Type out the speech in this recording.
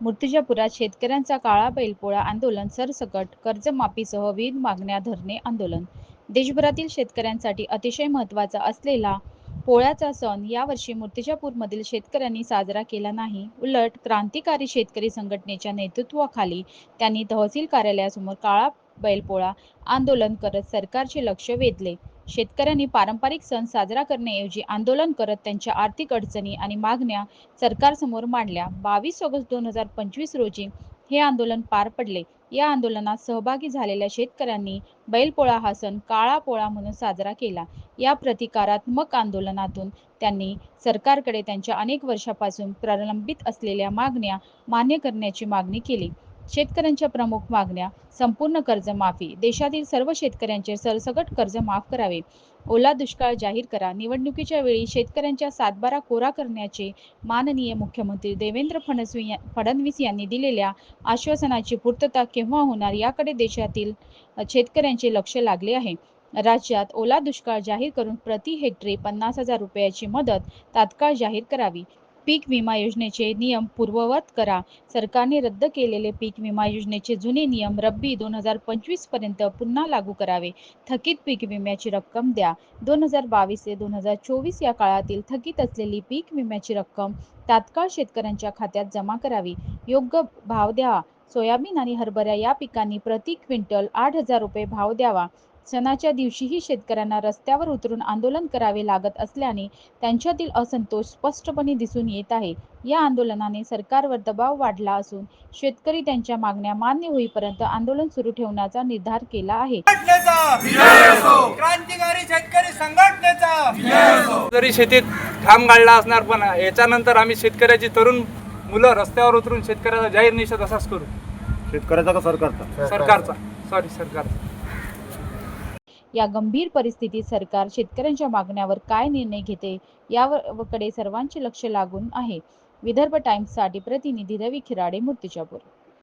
मूर्तिजापुरात शेतकऱ्यांचा काळा बैलपोळा आंदोलन सरसकट कर्जमाफीसह विविध मागण्या धरणे आंदोलन. देशभरातील शेतकऱ्यांसाठी अतिशय महत्त्वाचा असलेला पोळ्याचा सण यावर्षी मूर्तिजापूरमधील शेतकऱ्यांनी साजरा केला नाही. उलट क्रांतिकारी शेतकरी संघटनेच्या नेतृत्वाखाली त्यांनी तहसील कार्यालयासमोर काळा बैलपोळा आंदोलन करत सरकारचे लक्ष वेधले. शेतकऱ्यांनी पारंपरिक सण साजरा करण्याऐवजी आंदोलन करत त्यांच्या आर्थिक अडचणी आणि मागण्या सरकारसमोर मांडल्या. बावीस ऑगस्ट दोन हजार पंचवीस रोजी हे आंदोलन पार पडले. या आंदोलनात सहभागी झालेल्या शेतकऱ्यांनी बैलपोळा हा सण काळा पोळा म्हणून साजरा केला. या प्रतिकारात्मक आंदोलनातून त्यांनी सरकारकडे त्यांच्या अनेक वर्षापासून प्रलंबित असलेल्या मागण्या मान्य करण्याची मागणी केली. शेतकऱ्यांच्या प्रमुख मागण्या संपूर्ण कर्जमाफी देशातील सर्व शेतकऱ्यांचे सरसकट कर्ज माफ करावे. ओला दुष्काळ जाहीर करा. निवडणुकीच्या वेळी शेतकऱ्यांच्या सातबारा कोरा करण्याचे माननीय मुख्यमंत्री देवेंद्र फडणवीस फडणवीस यांनी दिलेल्या आश्वासनाची पूर्तता केव्हा होणार याकडे देशातील शेतकऱ्यांचे लक्ष लागले आहे. राज्यात ओला दुष्काळ जाहीर करून प्रति हेक्टरी पन्नास हजार रुपयाची मदत तात्काळ जाहीर करावी. पीक विमा योजनेचे नियम पूर्ववत करा. सरकारने रद्द केलेले पीक विमा योजनेचे जुने नियम रब्बी दोन हजार पंचवीसपर्यंत पुन्हा लागू करावे. थकीत पीक विम्याची रक्कम द्या. दोन हजार बावीस ते दोन हजार चोवीस या काळातील थकीत असलेली पीक विम्याची रक्कम तात्काळ शेतकऱ्यांच्या खात्यात जमा करावी. योग्य भाव द्यावा. सोयाबीन आणि हरभरा या पिकांनी प्रति क्विंटल आठ हजार रुपये भाव द्यावा. सणाच्या दिवशीही शेतकऱ्यांना रस्त्यावर उतरून आंदोलन करावे लागत असल्याने त्यांच्यातील असंतोष स्पष्टपणे दिसून येत आहे. या आंदोलनाने सरकारवर दबाव वाढला असून शेतकरी त्यांच्या मागण्या मान्य होईपर्यंत आंदोलन सुरू ठेवण्याचा निर्धार केला आहे. संघटनेचा क्रांतिकारी शेतकरी संघटनेचा जरी शेतीत घाम गाळला असणार पण याच्यानंतर आम्ही शेतकऱ्याची तरुण मुलं रस्त्यावर उतरून शेतकऱ्याचा जाहीर निषेध असाच करू. शेतकऱ्याचा का सरकारचा? सरकारचा. सॉरी सरकारचा. या गंभीर परिस्थितीत सरकार शेतकऱ्यांच्या मागण्यावर काय निर्णय घेते याकडे सर्वांचे लक्ष लागून आहे. विदर्भ टाइम्ससाठी प्रतिनिधी रवी खिराडे मूर्तिजापूर.